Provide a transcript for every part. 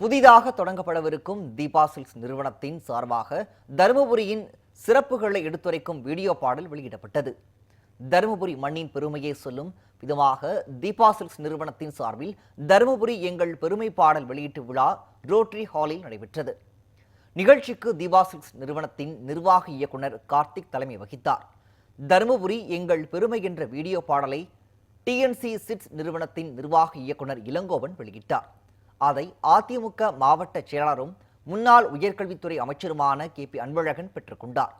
புதிதாக தொடங்கப்படவிருக்கும் தீபா சில்க்ஸ் நிறுவனத்தின் சார்பாக தருமபுரியின் சிறப்புகளை எடுத்துரைக்கும் வீடியோ பாடல் வெளியிடப்பட்டது. தருமபுரி மண்ணின் பெருமையை சொல்லும் விதமாக தீபா சில்க்ஸ் நிறுவனத்தின் சார்பில் தருமபுரி எங்கள் பெருமை பாடல் வெளியீட்டு விழா ரோட்டரி ஹாலில் நடைபெற்றது. நிகழ்ச்சிக்கு தீபா சில்க்ஸ் நிறுவனத்தின் நிர்வாக இயக்குனர் கார்த்திக் தலைமை வகித்தார். தருமபுரி எங்கள் பெருமை என்ற வீடியோ பாடலை டிஎன்சி சிட்ஸ் நிறுவனத்தின் நிர்வாக இயக்குனர் இளங்கோவன் வெளியிட்டார். அதை அதிமுக மாவட்ட செயலாளரும் முன்னாள் உயர்கல்வித்துறை அமைச்சருமான கே. பி. அன்பழகன் பெற்றுக்கொண்டார்.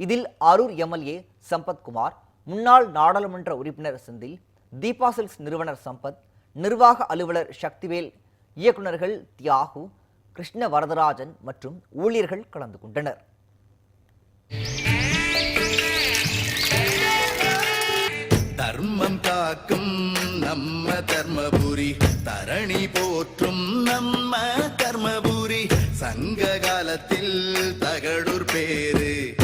இதில் அரூர் எம்எல்ஏ சம்பத்குமார் முன்னாள் நாடாளுமன்ற உறுப்பினர் செந்தில் தீபா சில்க்ஸ் நிறுவனர் சம்பத் நிர்வாக அலுவலர் சக்திவேல் இயக்குனர்கள் தியாகு கிருஷ்ண வரதராஜன் மற்றும் ஊழியர்கள் கலந்து கொண்டனர். காக்கும் நம்ம தர்மபுரி. தரணி போற்றும் நம்ம தர்மபுரி. சங்க காலத்தில் தகடூர் பேரு.